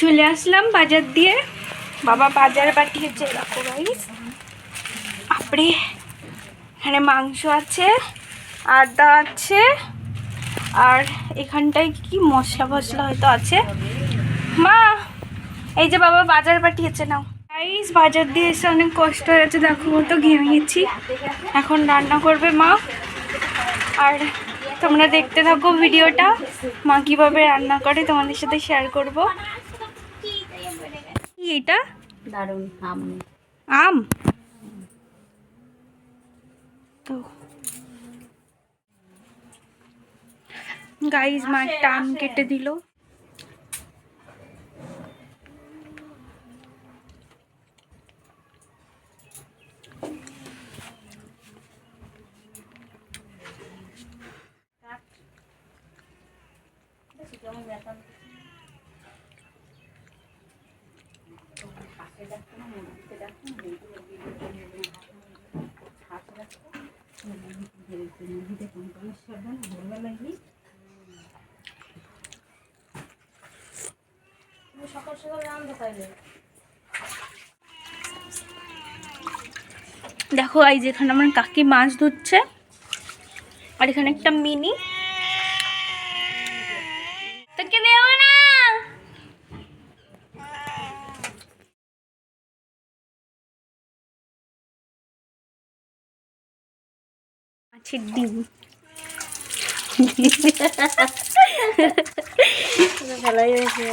চলে আসলাম বাজার দিয়ে। বাবা বাজার পাঠিয়েছে দেখো গাইস আপরে এখানে মাংস আছে, আদা আছে, আর এখানটায় কি মশলা ফসলা হয়তো আছে। মা, এই যে বাবা বাজার পাঠিয়েছে, নাও। গাইস বাজার দিয়ে এসে অনেক কষ্ট হয়ে গেছে দেখো মতো ঘেমে গেছি। এখন রান্না করবে মা। আর তোমরা দেখতে থাকো ভিডিওটা, মা কীভাবে রান্না করে তোমাদের সাথে শেয়ার করব। কি এটা দারুণ আম আম তো গাইজ মা একটা আম কেটে দিল দেখো এই যেখানে আমার কাকি মাছ ধুচ্ছে আর এখানে একটা মিনি তোকে দেব না মাছের ডিম। ভালোই হয়েছে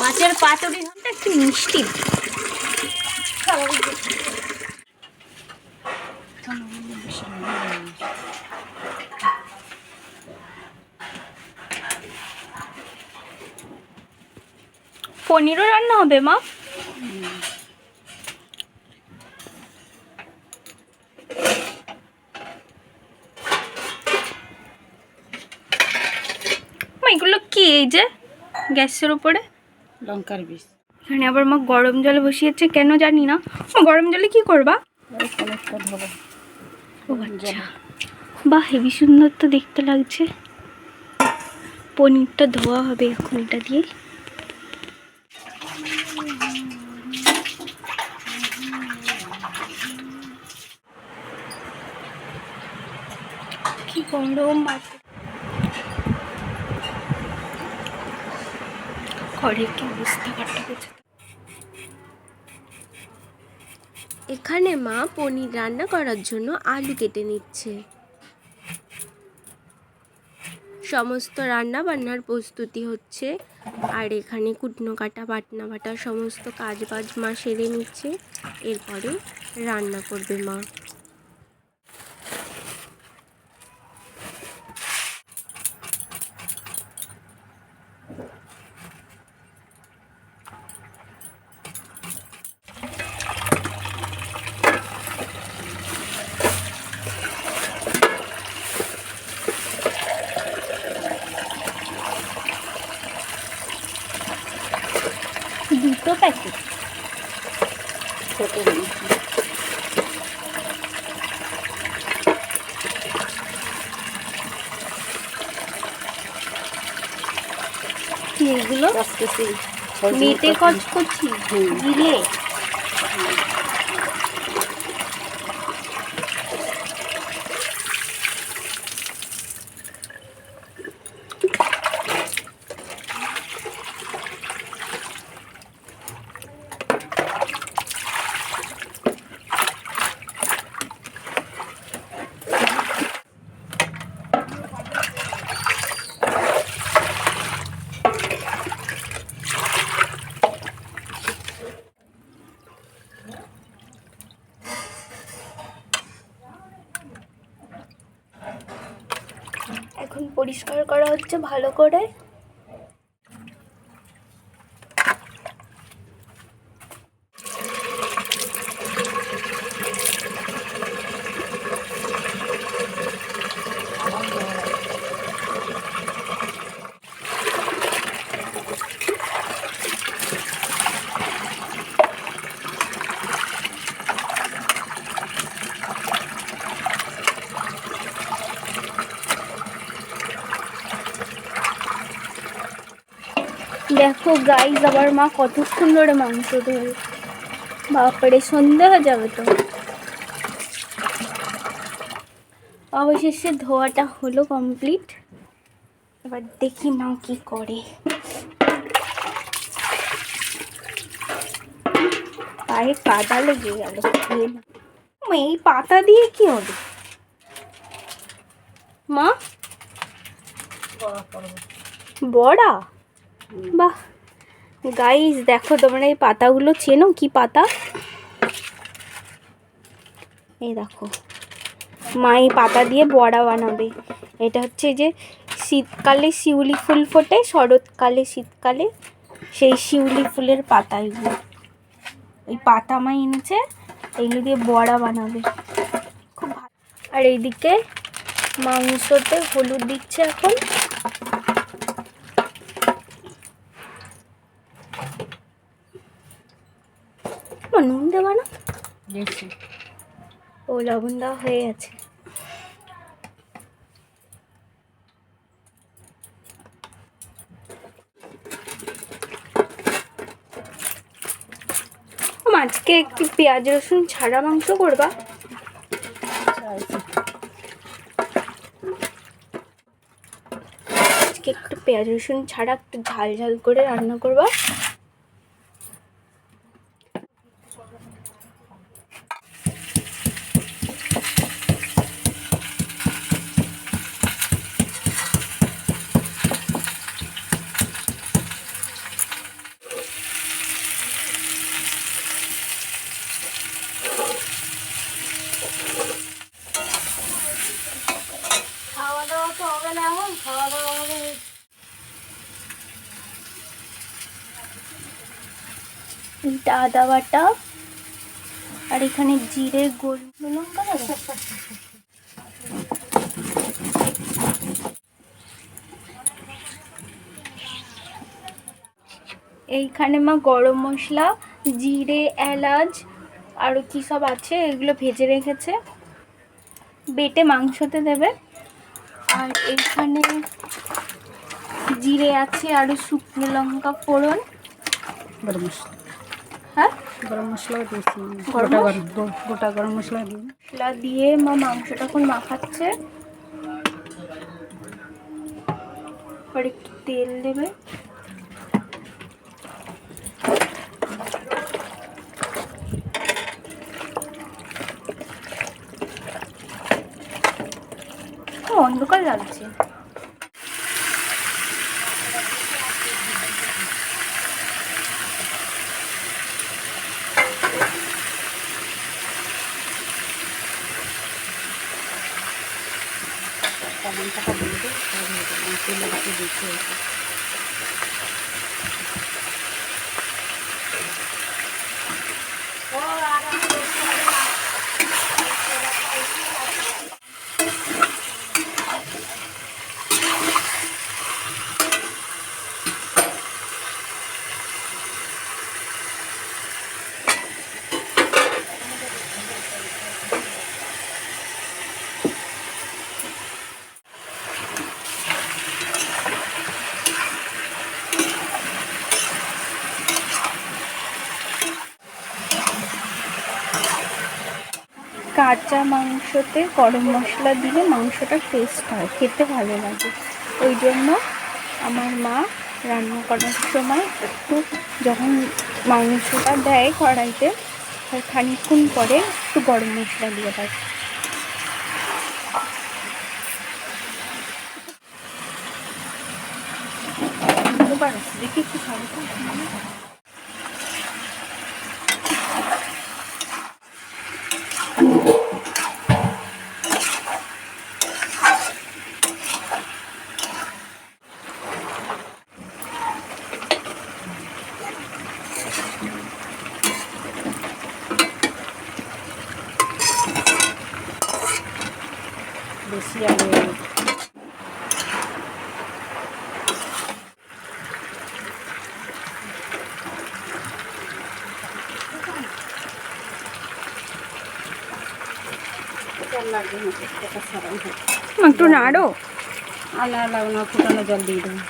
মাছের পাতুরি এটা একটু মিষ্টি। পনিরও রান্না হবে মা, এগুলো কি এই যে গ্যাসের উপরে? লঙ্কার বিষ এখানে আবার মা গরম জল বসিয়েছে কেন জানি না। গরম জলে কি করবা? ও আচ্ছা। বাহ হেবি সুন্দর তো দেখতে লাগছে। পনিরটা ধোয়া হবে এখন এটা দিয়ে কি গরম আছে ঘরে কি এখানে মা পনির রান্না করার জন্য আলু কেটে নিচ্ছে। সমস্ত রান্না বান্নার প্রস্তুতি হচ্ছে। আর এখানে কুটনো কাটা, বাটনা বাটা, সমস্ত কাজ বাজ মা সেরে নিচ্ছে। এরপরে রান্না করবে মা দুটো প্যাকেট ছোট কি এগুলো দশ কেজি মেটে কাজ করছি। গিলে পরিষ্কার করা হচ্ছে ভালো করে। দেখো গাইজ আবার মা কতক্ষণ ধরে মাংস ধরে। বাপরে সন্ধে হয়ে যাবে তো। অবশেষে ধোয়াটা হলো কমপ্লিট এবার দেখি মা কি করে। পায়ে কাদা লেগে গেল। এই পাতা দিয়ে কি হবে? মা? বড়া বাহ গাইস দেখো তোমরা এই পাতাগুলো চেনো? কি পাতা? এই দেখো। মা এই পাতা দিয়ে বড়া বানাবে। এটা হচ্ছে যে শীতকালে শিউলি ফুল ফোটে, শরৎকালে শীতকালে সেই শিউলি ফুলের পাতা এগুলো। ওই পাতা মা এনেছে, এগুলো দিয়ে বড়া বানাবে। খুব ভালো। আর এইদিকে মাংসতে হলুদ দিচ্ছে এখন। দেবা না? ও লবণ দেওয়া হয়ে গেছে। ও, আজকে একটু পেঁয়াজ রসুন ছাড়া মাংস করবা? আজকে একটু পেঁয়াজ রসুন ছাড়া একটু ঝাল ঝাল করে রান্না করবা খাওয়া দাওয়া তো হবে না এখন খাওয়া দাওয়া হবে এইটা আদা বাটা আর এখানে জিরে, গোল লঙ্কা? এইখানে মা গরম মশলা, জিরে, এলাচ আরও কী সব আছে, এগুলো ভেজে রেখেছে। বেটে মাংসতে দেবে। আর এইখানে জিরে আছে আরও শুকনো লঙ্কা ফোড়ন। গরম মশলা। হ্যাঁ? গরম মশলাও দিয়েছি। গোটা গরম গোটা গরম মশলা মশলা দিয়ে মা মাংসটা এখন মাখাচ্ছে। আর একটু তেল দেবে। অন্ধকার লাগছে। লঙ্কাটা দিয়ে। তেলে একটু দিতে। কাঁচা মাংসতে গরম মশলা দিলে মাংসটা টেস্ট হয়, খেতে ভালো লাগে। ওই জন্য আমার মা রান্না করার সময় একটু যখন মাংসটা দেয় কড়াইতে, তার খানিকক্ষণ পরে একটু গরম মশলা দিয়ে দেয়। দেখি একটু খাব তো। শিয়ালে লাগবে না একটা সারাই হোক একটু নাড়ো আলা লাগবে না ফুটানো জল দিয়ে দেবো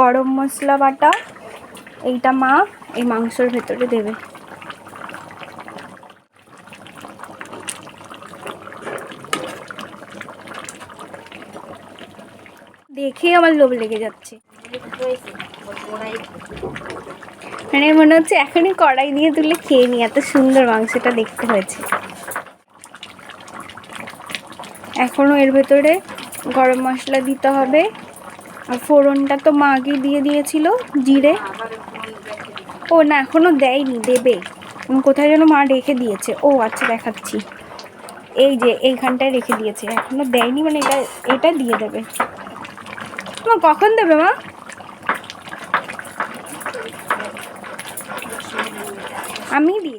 গরম মশলা বাটা, এইটা মা এই মাংসর ভেতরে দেবে। দেখে আমার লোভ লেগে যাচ্ছে। মানে মনে হচ্ছে এখনই কড়াই দিয়ে তুলে খেয়ে নি, এত সুন্দর মাংসটা দেখতে হয়েছে। এখনও এর ভেতরে গরম মশলা দিতে হবে। আর ফোড়নটা তো মা আগে দিয়ে দিয়েছিল, জিরে। ও না, এখনও দেয়নি, দেবে। কোথায় যেন মা রেখে দিয়েছে। ও আচ্ছা দেখাচ্ছি। এই যে, এইখানটায় রেখে দিয়েছে। এখনও দেয়নি মানে এটা এটা দিয়ে দেবে। মা, কখন দেবে মা? আমি দিই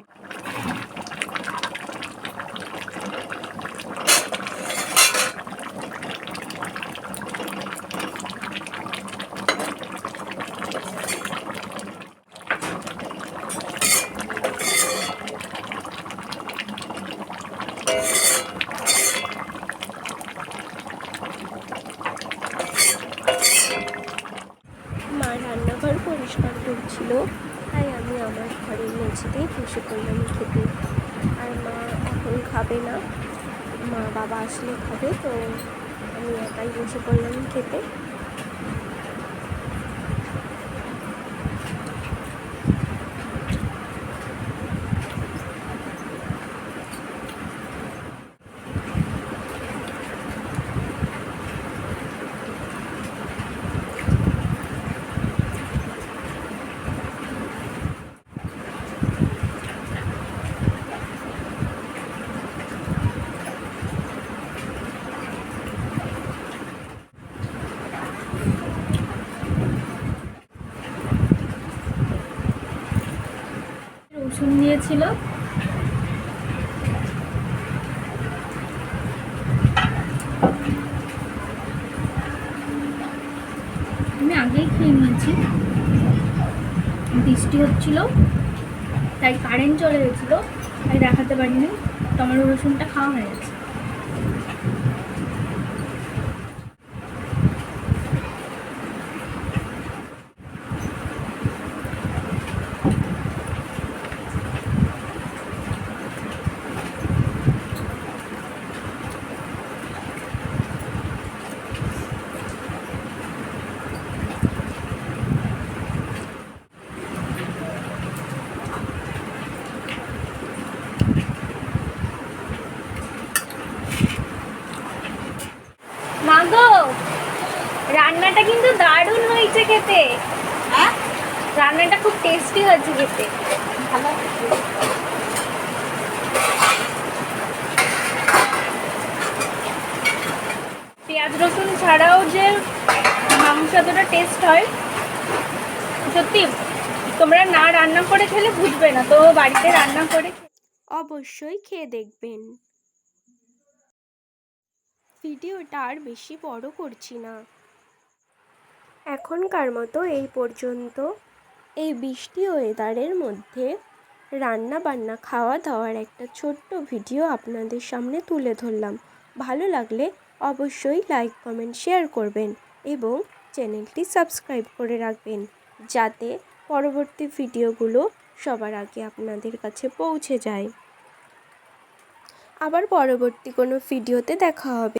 মা রান্নাঘর পরিষ্কার করছিল তাই আমি আমার ঘরের মেঝেতেই বসে পড়লাম খেতে আর মা এখন খাবে না। মা বাবা আসলে খাবে তো আমি একাই বসে পড়লাম খেতে। রসুন দিয়েছিল আমি আগেই খেয়ে নিয়েছি। বৃষ্টি হচ্ছিল, তাই কারেন্ট চলে গেছিল, তাই দেখাতে পারিনি। টমেটো রসুনটা খাওয়া হয়ে গেছে মাগো রান্নাটা কিন্তু দারুণ হয়েছে খেতে? হ্যাঁ? রান্নাটা খুব টেস্টি হয়েছে খেতে। পেঁয়াজ, রসুন ছাড়াও যে মাংস এতটা টেস্ট হয়, সত্যি, তোমরা না রান্না করে খেলে বুঝবে না, তো বাড়িতে রান্না করে অবশ্যই খেয়ে দেখবেন। ভিডিওটা আর বেশি বড় করছি না। এখনকার মতো এই পর্যন্ত এই বৃষ্টি ওয়েদারের মধ্যে রান্না বান্না খাওয়া দাওয়ার একটা ছোট্ট ভিডিও আপনাদের সামনে তুলে ধরলাম। ভালো লাগলে অবশ্যই লাইক কমেন্ট শেয়ার করবেন এবং চ্যানেলটি সাবস্ক্রাইব করে রাখবেন যাতে পরবর্তী ভিডিওগুলো সবার আগে আপনাদের কাছে পৌঁছে যায়। আবার পরবর্তী কোনো ভিডিওতে দেখা হবে।